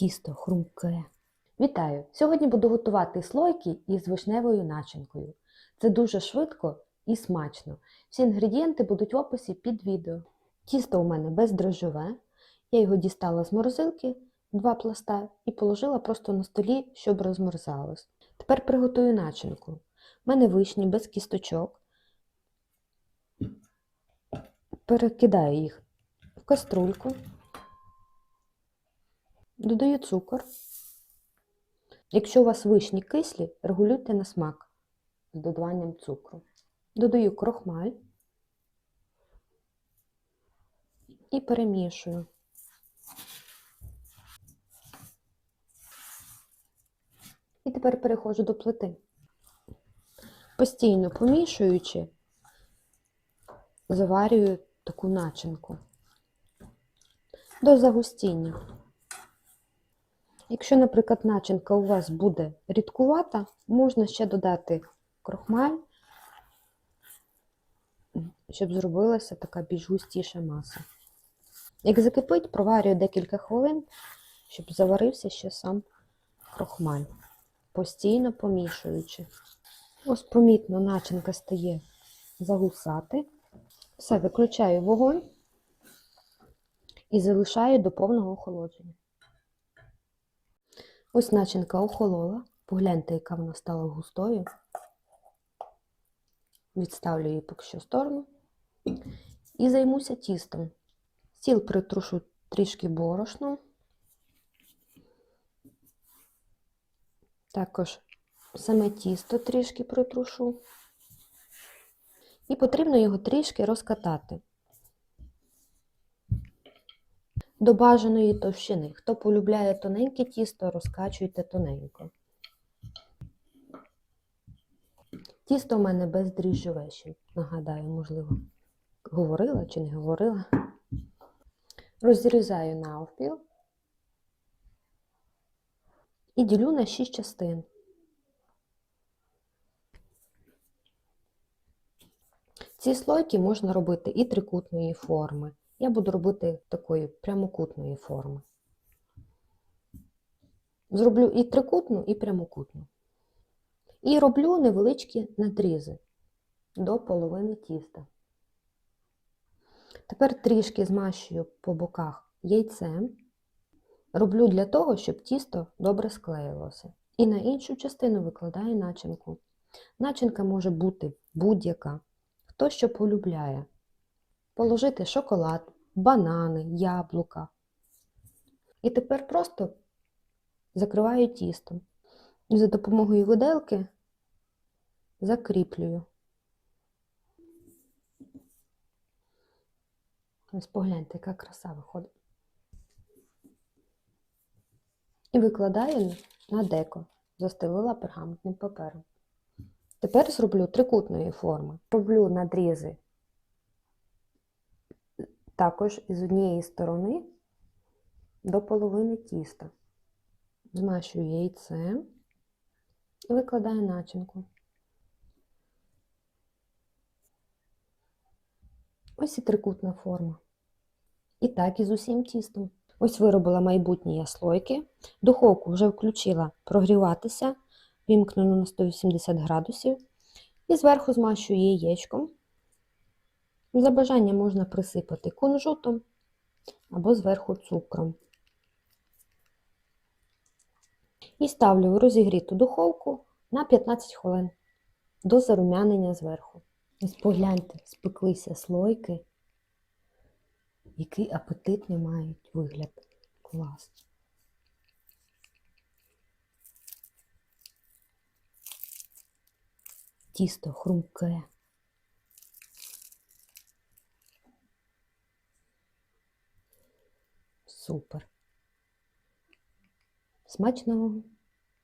Тісто хрумке. Вітаю! Сьогодні буду готувати слойки із вишневою начинкою. Це дуже швидко і смачно. Всі інгредієнти будуть в описі під відео. Тісто у мене бездрожжове. Я його дістала з морозилки, два пласта, і положила просто на столі, щоб розмерзалось. Тепер приготую начинку. У мене вишні без кісточок. Перекидаю їх в каструльку. Додаю цукор. Якщо у вас вишні кислі, регулюйте на смак з додаванням цукру. Додаю крохмаль і перемішую. І тепер переходжу до плити. Постійно помішуючи, заварюю таку начинку до загустіння. Якщо, наприклад, начинка у вас буде рідкувата, можна ще додати крохмаль, щоб зробилася така більш густіша маса. Як закипить, проварюю декілька хвилин, щоб заварився ще сам крохмаль, постійно помішуючи. Ось помітно начинка стає загусати. Все, виключаю вогонь і залишаю до повного охолодження. Ось начинка охолола. Погляньте, яка вона стала густою. Відставлю її поки що в сторону. І займуся тістом. Стіл притрушу трішки борошном. Також саме тісто трішки притрушу. І потрібно його трішки розкатати. До бажаної товщини. Хто полюбляє тоненьке тісто, розкачуйте тоненько. Тісто у мене бездріжджове ще, нагадаю, можливо, говорила чи не говорила. Розрізаю навпіл і ділю на 6 частин. Ці слойки можна робити і трикутної форми. Я буду робити такої прямокутної форми. Зроблю і трикутну, і прямокутну. І роблю невеличкі надрізи до половини тіста. Тепер трішки змащую по боках яйцем. Роблю для того, щоб тісто добре склеїлося. І на іншу частину викладаю начинку. Начинка може бути будь-яка, хто що полюбляє положити шоколад, банани, яблука. І тепер просто закриваю тісто. І за допомогою виделки закріплюю. Ось погляньте, яка краса виходить. І викладаю на деко, застелила пергаментним папером. Тепер зроблю трикутної форми. Роблю надрізи також із однієї сторони до половини тіста. Змащую яйцем і викладаю начинку. Ось і трикутна форма. І так і з усім тістом. Ось виробила майбутні я слойки. Духовку вже включила прогріватися, вімкнену на 180 градусів. І зверху змащую яєчком. За бажанням можна присипати кунжутом або зверху цукром. І ставлю в розігріту духовку на 15 хвилин до зарум'янення зверху. Ось погляньте, спеклися слойки, який апетитний мають вигляд. Клас. Тісто хрумке. Супер. Смачного!